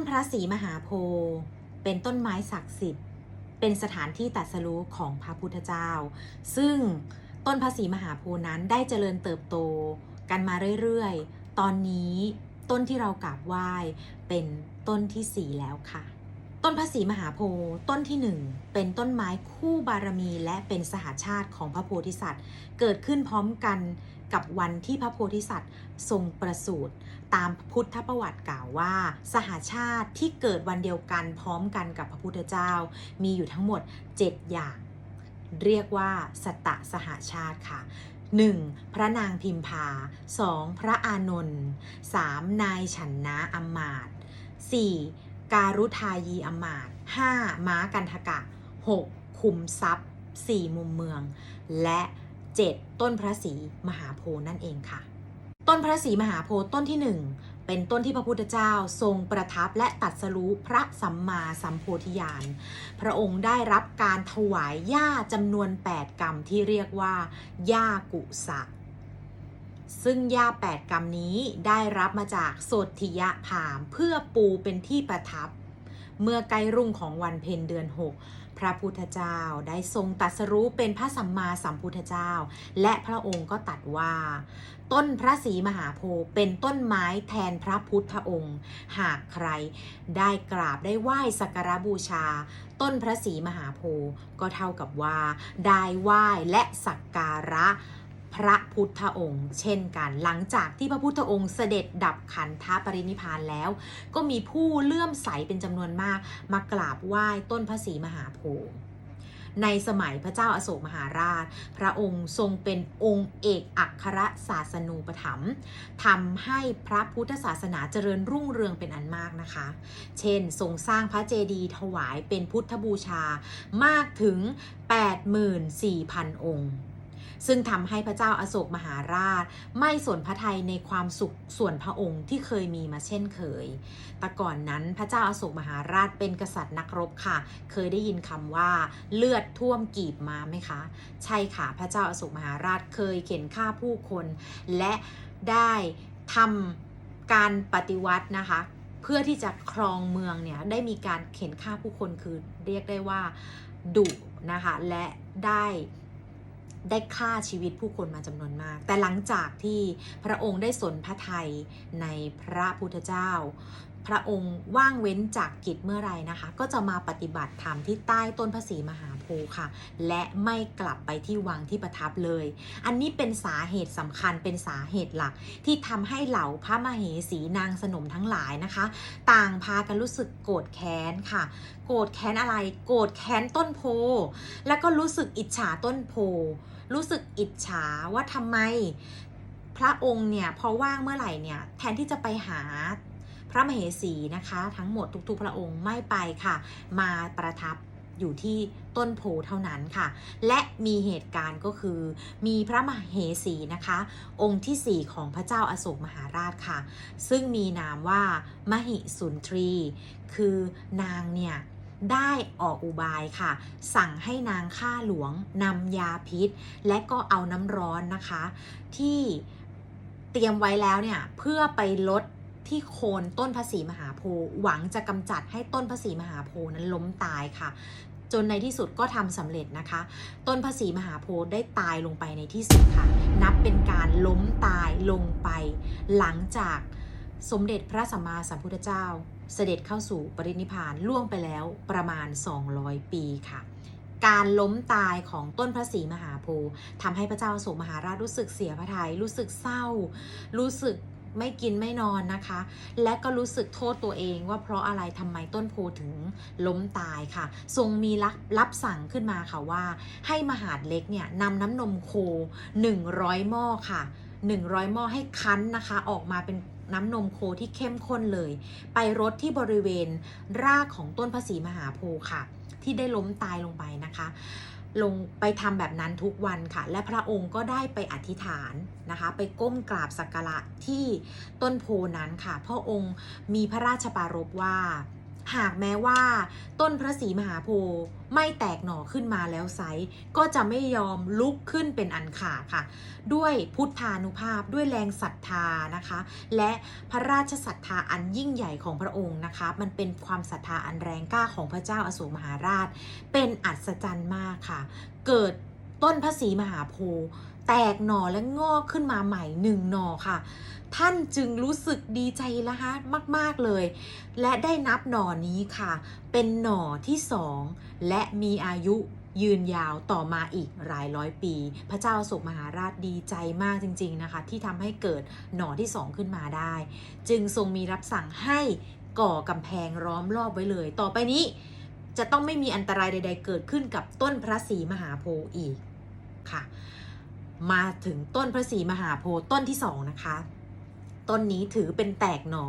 นพระศรีมหาโพธิ์เป็นต้นไม้ศักดิ์สิทธิ์ เป็นสถานที่ตัดสรู้ของพระพุทธเจ้า ซึ่งต้นพระศรีมหาโพธิ์นั้นได้เจริญเติบโตกันมาเรื่อยๆ ตอนนี้ต้นที่เรากราบไหว้เป็นต้นที่สี่แล้วค่ะ ต้นพระศรีมหาโพธิ์ต้นที่หนึ่งเป็นต้นไม้คู่บารมีและเป็นสหาชาติของพระโพธิสัตว์ เกิดขึ้นพร้อมกันกับวันที่พระโพธิสัตว์ทรงประสูติตามพุทธประวัติกล่าวว่า สหาชาติที่เกิดวันเดียวกันพร้อมกันกับพระพุทธเจ้า มีอยู่ทั้งหมด 7 อย่าง เรียกว่าสตะสหาชาติค่ะ 1. พระนางพิมพา 2. พระอานนท์ 3. นายฉันนะอัมมาตย์ 4. การุทายีอมาตย์ 5. ม้ากันทกะ 6. คุมทรัพย์ 4. มุมเมือง และ 7. ต้นพระศรีมหาโพนั่นเองค่ะ ต้นพระศรีมหาโพต้นที่1เป็นต้นที่พระพุทธเจ้าทรงประทับและตัดสรู้พระสัมมาสัมโพธิญาณ พระองค์ได้รับการถวายหญ้าจำนวน 8 กรรมที่เรียกว่าหญ้ากุสะ ซึ่งหญ้า8กรรมนี้ได้รับมาจากโสธิยะพามเพื่อปูเป็นที่ประทับ เมื่อใกล้รุ่งของวันเพ็ญเดือน 6 พระพุทธเจ้าได้ทรงตรัสรู้เป็นพระสัมมาสัมพุทธเจ้า และพระองค์ก็ตัดว่า ต้นพระศรีมหาโพธิ์เป็นต้นไม้แทนพระพุทธองค์ หากใครได้กราบได้ไหว้สักการบูชา ต้นพระศรีมหาโพธิ์ก็เท่ากับว่า ได้ไหว้และสักการะ พระพุทธองค์ เช่นกัน หลังจากที่พระพุทธองค์เสด็จดับขันธปรินิพานแล้ว ก็มีผู้เลื่อมใสเป็นจำนวนมาก มากราบไหว้ต้นพระศรีมหาโพธิ์ในสมัยพระเจ้าอาโศกมหาราช พระองค์ทรงเป็นองค์เอกอัครศาสนูปถัมภ์ทำให้พระพุทธศาสนาเจริญรุ่งเรืองเป็นอันมากนะคะ เช่น ทรงสร้างพระเจดีย์ถวายเป็นพุทธบูชามากถึง 84,000 องค์ ซึ่งทำให้พระเจ้าอาโศกมหาราช ไม่สนพระทัยในความสุขส่วนพระองค์ที่เคยมีมาเช่นเคย แต่ก่อนนั้นพระเจ้าอาโศกมหาราชเป็นกษัตริย์นักรบค่ะ เคยได้ยินคำว่าเลือดท่วมกีบมาไหมคะ ใช่ค่ะพระเจ้าอาโศกมหาราชเคยเข็นฆ่าผู้คน และได้ทำการปฏิวัตินะคะเพื่อที่จะครองเมืองเนี่ยได้มีการเข็นฆ่าผู้คนคือเรียกได้ว่าดุนะคะและได้ ได้ฆ่าชีวิตผู้คนมาจำนวนมาก แต่หลังจากที่พระองค์ได้สนพระทัยในพระพุทธเจ้า พระองค์ว่างเว้นจากกิจเมื่อไรนะคะ ก็จะมาปฏิบัติธรรมที่ใต้ต้นพระศรีมหา พธิ์ค่ะ และไม่กลับไปที่วังที่ประทับเลย อันนี้เป็นสาเหตุสำคัญเป็นสาเหตุหลัก ที่ทำให้เหล่าพระมเหสีนางสนมทั้งหลายนะคะ ต่างพากันรู้สึกโกรธแค้นค่ะ โกรธแค้นอะไร โกรธแค้นต้นโพ แล้วก็รู้สึกอิจฉาต้นโพ รู้สึกอิจฉาว่าทำไมพระองค์เนี่ยพอว่างเมื่อไหร่เนี่ยแทนที่จะไปหาพระมเหสีนะคะ ทั้งหมดทุกๆพระองค์ไม่ไปค่ะ มาประทับ อยู่ที่ต้นโพเท่านั้นค่ะ และมีเหตุการณ์ก็คือ มีพระมเหสีนะคะ องค์ที่ 4 ของพระเจ้าอาโศกมหาราชค่ะ ซึ่งมีนามว่ามหิสุนทรี คือนางเนี่ยได้ออกอุบายค่ะ สั่งให้นางข้าหลวงนำยาพิษ และก็เอาน้ำร้อนนะคะ ที่เตรียมไว้แล้วเนี่ย เพื่อไปลดที่โคนต้นพระศรีมหาโพธิ์หวังจะกำจัดให้ต้นพระศรีมหาโพธิ์นั้นล้มตายค่ะ จนในที่สุดก็ทำสำเร็จนะคะ ต้นพระศรีมหาโพธิ์ได้ตายลงไปในที่สุดค่ะ นับเป็นการล้มตายลงไป หลังจากสมเด็จพระสัมมาสัมพุทธเจ้า เสด็จเข้าสู่ปรินิพานล่วงไปแล้วประมาณ 200 ปีค่ะการล้มตายของต้นพระศรีมหาโพธิ์ทำให้พระเจ้าโศกมหาราชรู้สึกเสียพระทยัยรู้สึกเศร้า รู้สึก ไม่กินไม่นอนนะคะ และก็รู้สึกโทษตัวเองว่าเพราะอะไรทำไมต้นโพถึงล้มตายค่ะ ทรงมีรับรับสั่งขึ้นมาค่ะว่า ให้มหาดเล็กเนี่ยนำน้ำนมโค 100 หม้อค่ะ 100 หม้อให้คั้นนะคะ ออกมาเป็นน้ำนมโคที่เข้มข้นเลย ไปรดที่บริเวณรากของต้นพระศรีมหาโพธิ์ค่ะ ที่ได้ล้มตายลงไปนะคะ ลงไปทำแบบนั้นทุกวันค่ะ และพระองค์ก็ได้ไปอธิษฐานนะคะ ไปก้มกราบสักการะที่ต้นโพนั้นค่ะ พระองค์มีพระราชปรารภว่า หากแม้ว่า ต้นพระศรีมหาโพธิ์ไม่แตกหน่อขึ้นมาแล้วไซก็จะไม่ยอมลุกขึ้นเป็นอันขาดค่ะ ด้วยพุทธานุภาพด้วยแรงศรัทธานะคะ และพระราชศรัทธาอันยิ่งใหญ่ของพระองค์นะคะ มันเป็นความศรัทธาอันแรงกล้าของพระเจ้าอโศกมหาราช เป็นอัศจรรย์มากค่ะ เกิดต้นพระศรีมหาโพธิ์ แตกหน่อและงอกขึ้นมาใหม่หนึ่งหน่อค่ะ ท่านจึงรู้สึกดีใจนะคะมาก ๆ เลย และได้นับหน่อนี้ค่ะ เป็นหน่อที่สองและมีอายุยืนยาวต่อมาอีกหลายร้อยปี พระเจ้าอโศกมหาราชดีใจมากจริง ๆนะคะ ที่ทำให้เกิดหน่อที่สองขึ้นมาได้ จึงทรงมีรับสั่งให้ก่อกำแพงล้อมรอบไว้เลย ต่อไปนี้จะต้องไม่มีอันตรายใด ๆ เกิดขึ้นกับต้นพระศรีมหาโพธิ์อีกค่ะ มาถึงต้นพระศรีมหาโพธิ์ต้นที่สองนะคะ ต้นนี้ถือเป็นแตกหน่อ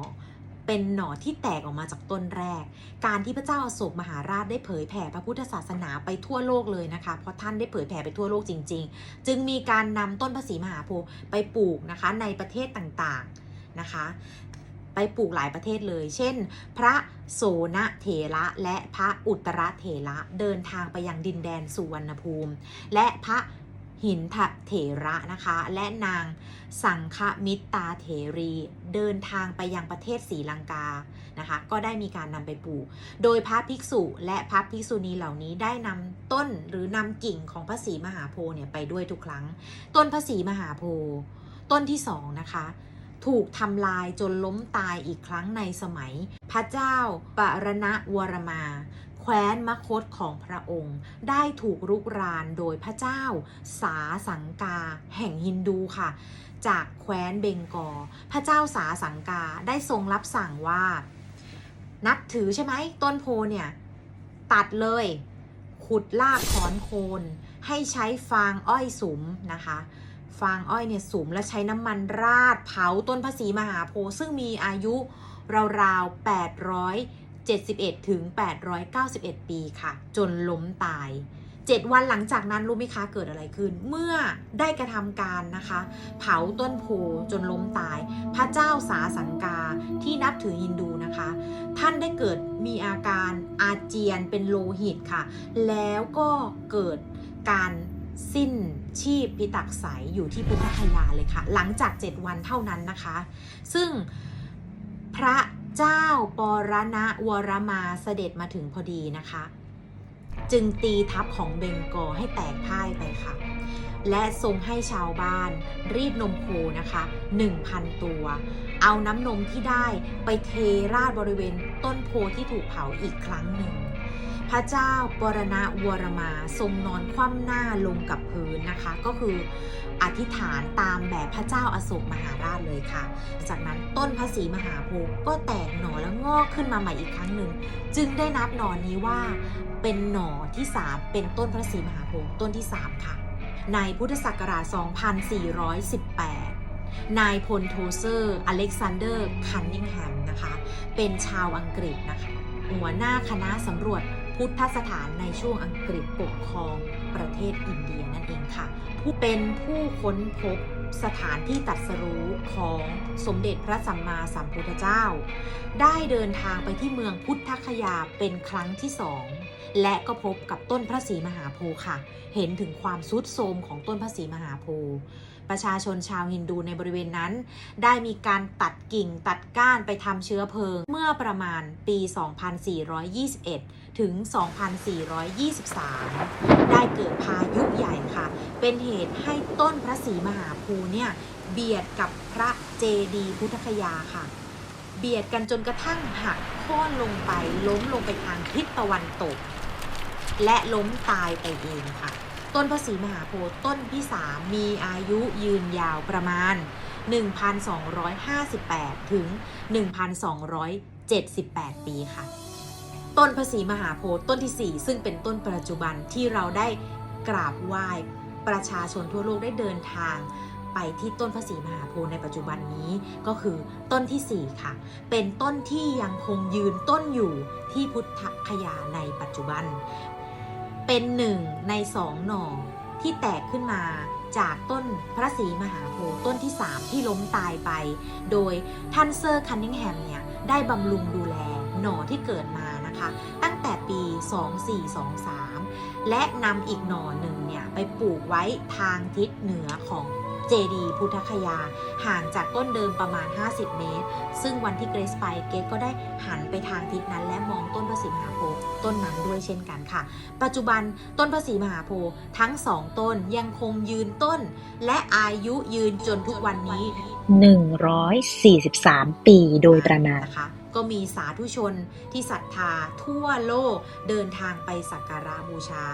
เป็นหน่อที่แตกออกมาจากต้นแรก การที่พระเจ้าอโศกมหาราชได้เผยแผ่พระพุทธศาสนาไปทั่วโลกเลยนะคะ เพราะท่านได้เผยแผ่ไปทั่วโลกจริง ๆ จึงมีการนำต้นพระศรีมหาโพธิ์ไปปลูกนะคะในประเทศต่างๆนะคะ ไปปลูกหลายประเทศเลย เช่น พระโสนเถระและพระอุตรเถระเดินทางไปยังดินแดนสุวรรณภูมิ และพระ หินทเถระนะคะ และนางสังฆมิตาเถรีเดินทางไปยังประเทศศรีลังกานะคะ ก็ได้มีการนำไปปลูก โดยพระภิกษุและพระภิกษุณีเหล่านี้ได้นำต้นหรือนำกิ่งของพระศรีมหาโพธิ์เนี่ยไปด้วยทุกครั้ง ต้นพระศรีมหาโพธิ์ต้นที่สองนะคะถูกทำลายจนล้มตายอีกครั้งในสมัย พระเจ้าปรณะวรมาแคว้นมคตของพระองค์ ได้ถูกรุกรานโดยพระเจ้า สาสังกา แห่งฮินดูค่ะ จากแคว้นเบงกอ พระเจ้าสาสังกาได้ทรงรับสั่งว่า นับถือใช่ไหมต้นโพเนี่ย ตัดเลย ขุดลากถอนโคน ให้ใช้ฟางอ้อยสุมนะคะฟางอ้อยเนี่ยสุมและใช้น้ำมันราดเผาต้นพระศรีมหาโพธิ์ซึ่งมีอายุราวๆ 71 ถึง 891 ปีค่ะ จนล้มตาย 7 วันหลังจากนั้นรู้ไหมคะเกิดอะไรขึ้น เมื่อได้กระทำการนะคะ เผาต้นโพจนล้มตาย พระเจ้าสาสังกาที่นับถือฮินดูนะคะ ท่านได้เกิดมีอาการอาเจียนเป็นโลหิตค่ะ แล้วก็เกิดการสิ้นชีพพิตักใสยอยู่ที่พุทธคยาเลยค่ะ หลังจาก 7 วันเท่านั้นนะคะ ซึ่ง พระเจ้าปรณวรมาเสด็จมาถึงพอดีนะคะ จึงตีทัพของเบงกอให้แตกพ่ายไปค่ะ และทรงให้ชาวบ้านรีดนมโคนะคะ 1,000 ตัว เอาน้ำนมที่ได้ไปเทราดบริเวณต้นโพที่ถูกเผาอีกครั้งหนึ่ง พระเจ้าปรณวรมาทรงนอนคว่ำหน้าลงกับพื้นนะคะ ก็คืออธิษฐานตามแบบพระเจ้าอโศกมหาราชเลยค่ะ จากนั้นต้นพระศรีมหาโพธิ์ก็แตกหน่อแล้วงอกขึ้นมาใหม่อีกครั้งหนึ่ง จึงได้นับหน่อนี้ว่าเป็นหน่อที่ 3 เป็นต้นพระศรีมหาโพธิ์ต้นที่ 3 ค่ะ ในพุทธศักราช 2418 นายพลโทเซอร์ อเล็กซานเดอร์ คันนิงแฮมนะคะ เป็นชาวอังกฤษนะคะ หัวหน้าคณะสำรวจพุทธสถานในช่วงอังกฤษปกครองประเทศอินเดียนั่นเองค่ะ ผู้เป็นผู้ค้นพบสถานที่ตรัสรู้ของสมเด็จพระสัมมาสัมพุทธเจ้า ได้เดินทางไปที่เมืองพุทธคยาเป็นครั้งที่สองและก็พบกับต้นพระศรีมหาโพธิ์ค่ะ เห็นถึงความสุดโทรมของต้นพระศรีมหาโพธิ์ ประชาชนชาวฮินดูในบริเวณนั้น ได้มีการตัดกิ่งตัดก้านไปทำเชื้อเพลิง เมื่อประมาณปี 2421 ถึง 2423 ได้เกิดพายุใหญ่ค่ะ เป็นเหตุให้ต้นพระศรีมหาโพธิ์เนี่ยเบียดกับพระเจดีพุทธคยาค่ะ เบียดกันจนกระทั่งหักโค่นลงไปล้มลงไปทางทิศตะวันตก และล้มตายไปเองค่ะ ต้นพระศรีมหาโพธิ์ต้นที่ 3 มีอายุยืนยาวประมาณ 1,258 ถึง 1,278 ปีค่ะ ต้นพระศรีมหาโพธิ์ต้นที่ 4 ซึ่งเป็นต้นปัจจุบันที่เราได้กราบไหว้ประชาชนทั่วโลกได้เดินทางไปที่ต้นพระศรีมหาโพธิ์ในปัจจุบันนี้ก็คือต้นที่ 4 ค่ะ เป็นต้นที่ยังคงยืนต้นอยู่ที่พุทธคยาในปัจจุบัน เป็นหนึ่งในสองหน่อที่แตกขึ้นมาจากต้นพระศรีมหาโพธิ์ต้นที่3ที่ล้มตายไป โดยท่านเซอร์คันนิงแฮมเนี่ยได้บำรุงดูแลหน่อที่เกิดมานะคะ ตั้งแต่ปี 2423 และนำอีกหน่อหนึ่งเนี่ยไปปลูกไว้ทางทิศเหนือของ เจดีย์พุทธคยา ห่างจากต้นเดิมประมาณ 50 เมตร ซึ่งวันที่เกรซไปเกรซก็ได้หันไปทางทิศนั้น และมองต้นพระศรีมหาโพธิ์ต้นนั้นด้วยเช่นกันค่ะ ปัจจุบันต้นพระศรีมหาโพธิ์ทั้งสองต้นยังคงยืนต้น และอายุยืนจนทุกวันนี้ 143 ปีโดยประมาณนะคะก็มีสาธุชนที่ศรัทธาทั่วโลกเดินทางไปสักการะบูชา